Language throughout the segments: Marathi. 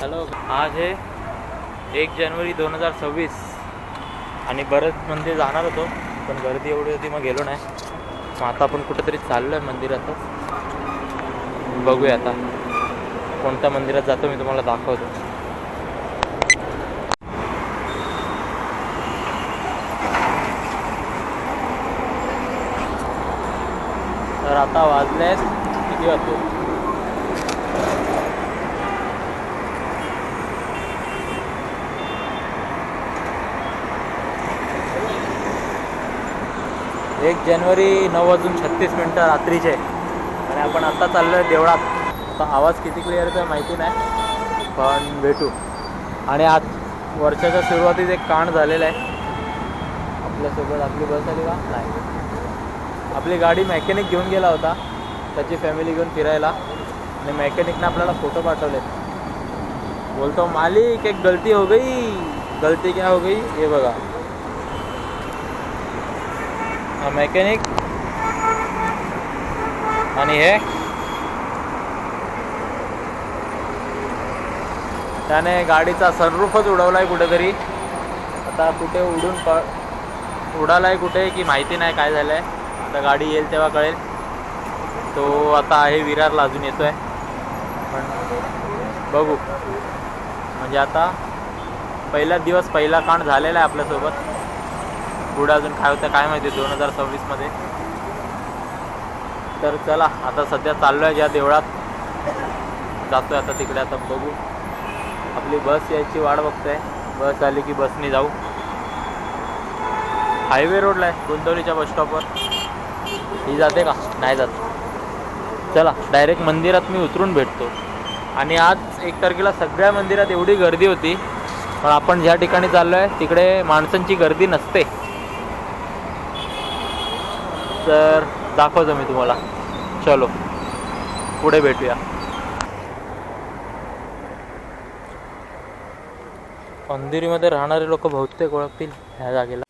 हॅलो आज हे एक जानेवारी दोन हजार सव्वीस. आणि बरंच मंदिर जाणार होतो पण गर्दी एवढी होती मग गेलो नाही. मग आता आपण कुठेतरी चाललो आहे मंदिरातच. बघूया आता कोणत्या मंदिरात जातो मी तुम्हाला दाखवतो. तर आता वाजले किती वाजले? एक जानेवारी नऊ वाजून छत्तीस मिनटं रात्रीचे. आणि आपण आत्ता चाललो आहे देवळात. आता आवाज किती क्लिअर आहे माहिती नाही पण भेटू. आणि आज वर्षाच्या सुरुवातीत एक कांड झालेलं आहे. आपल्यासोबत आपली बस आली का? नाही. आपली गाडी मेकॅनिक घेऊन गेला होता. त्याची फॅमिली घेऊन फिरायला. आणि मेकॅनिकने आपल्याला फोटो पाठवले बोलतो मालिक एक गलती हो गई. गलती क्या हो गई? हे बघा. हा मेकॅनिक आणि हे. त्याने गाडीचा सनरूफच उडवलाय कुठेतरी. आता कुठे उडून प उडालाय कुठे की माहिती नाही काय झालंय. आता गाडी येईल तेव्हा कळेल. तो आता आहे विरारला अजून येतोय. पण बघू. म्हणजे आता पहिला दिवस पहिला कांड झालेला आहे आपल्यासोबत. पुढे अजून काय होतं काय माहिती दोन हजार सव्वीसमध्ये तर चला आता सध्या चाललो आहे ज्या देवळात. जातो आहे आता तिकडे आता बघू. आपली बस यायची वाट बघतोय. बस आली की बसनी जाऊ. हायवे रोडला आहे गुंतवलीच्या बस स्टॉपवर ही जाते का? नाही जात. चला डायरेक्ट मंदिरात मी उतरून भेटतो. आणि आज एक तारखेला सगळ्या मंदिरात एवढी गर्दी होती. पण आपण ज्या ठिकाणी चाललो आहे तिकडे माणसांची गर्दी नसते. तर दाखवतो मी तुम्हाला. चलो पुढे भेटूया. अंधेरीमध्ये राहणारे लोक बहुतेक ओळखतील ह्या जागेला.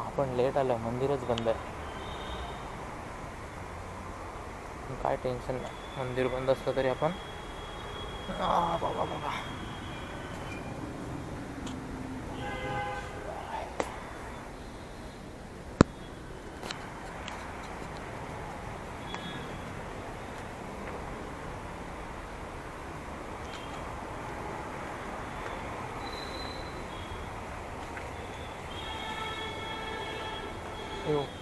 आपण लेट आलं मंदिरच बंद आहे. काय टेन्शन नाही. मंदिर बंद असलं तरी आपण बाबा बाबा. बाबा येऊ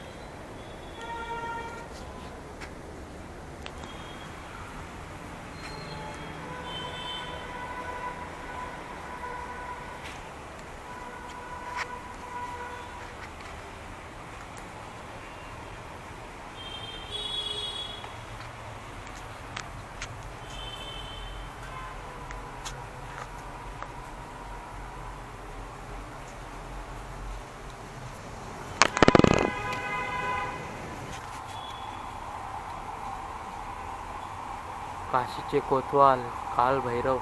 काशीचे कोतवाल काल भैरव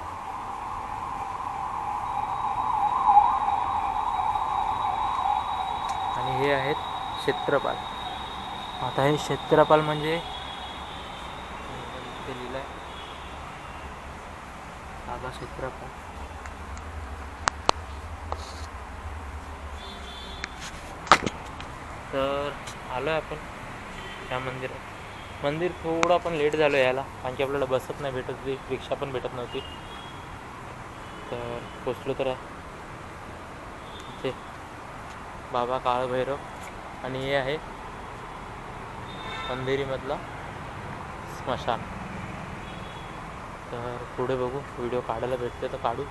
आणि हे आहेत क्षेत्रपाल. आता हे क्षेत्रपाल म्हणजे? इथे लिहिलंय. बाबा क्षेत्रपाल. तर आलो आहे आपण त्या मंदिरात. मंदिर थोडं आपण लेट झालो यायला. कारण की आपल्याला बसत नाही भेटत होती रिक्षा पण भेटत नव्हती. तर पोचलो तर ते बाबा काळभैरव आणि हे आहे अंधेरीमधला स्मशान. तर पुढे बघू व्हिडिओ काढायला भेटते तर काढू.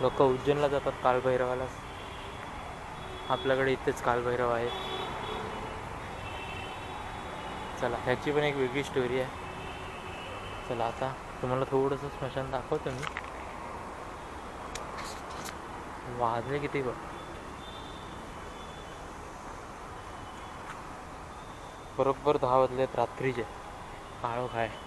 लोक उज्जैनला जातात कालभैरवाला आपल्याकडे इथेच कालभैरव आहे. चला ह्याची पण एक वेगळी स्टोरी आहे. चला आता तुम्हाला थोडंसं स्मशान दाखवतो मी. वाजले किती बघ. बरोबर दहा वाजलेत रात्रीचे. काळोख आहे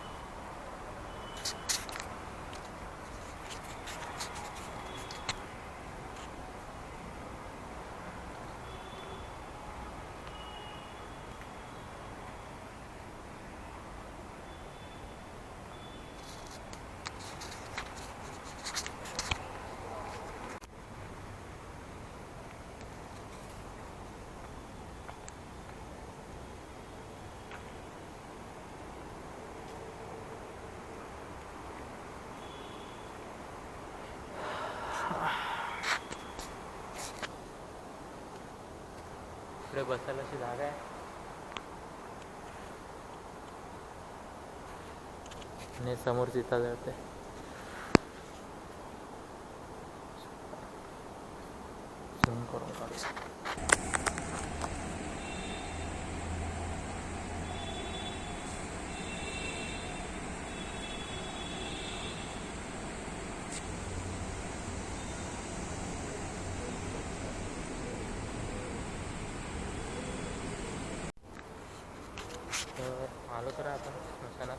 इकडे बसायला अशी जागा आहे. आणि समोर चिता जाते. झूम करून काढू. तर आलो तर आपण स्मशानात.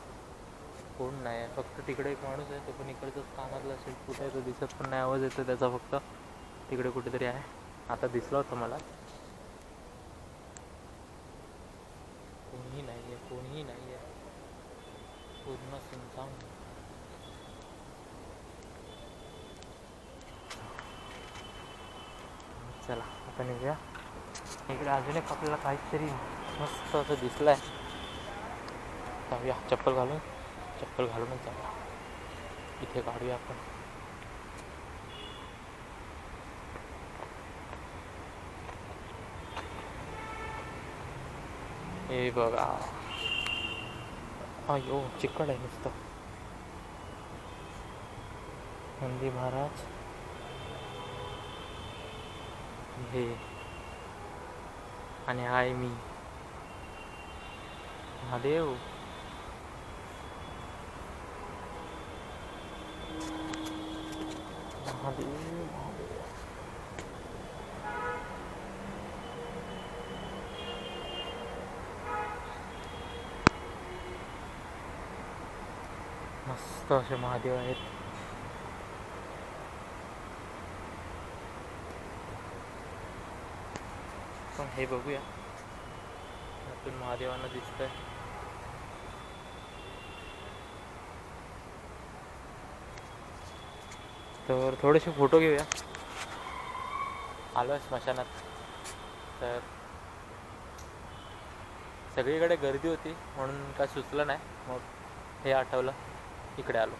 कोण नाही आहे फक्त तिकडे एक माणूस आहे तो पण इकडचंच कामातला असेल कुठे आहे तो दिसत पण नाही आवाज येतो त्याचा फक्त. तिकडे कुठेतरी आहे. आता दिसला होता मला. कोणीही नाही आहे कोणीही नाही आहे पूर्ण सुनसान. चला आता निघूया. इकडे अजून एक आपल्याला काहीतरी मस्त असं दिसलं आहे जाऊया चप्पल घालून चप्पल घालूनच जाऊया. इथे काढूया आपण. हे बघा. अयो चिकट आहे नुसतं. नंदी महाराज हे. आणि हाय मी. महादेव महादेव महादेव मस्त असे महादेव आहेत. पण हे बघूया. यातून महादेवांना दिसतंय. तर थोडेसे फोटो घेऊया. आलो स्मशानात. तर सगळीकडे गर्दी होती म्हणून काय सुचलं नाही. मग हे आठवलं. इकडे आलो.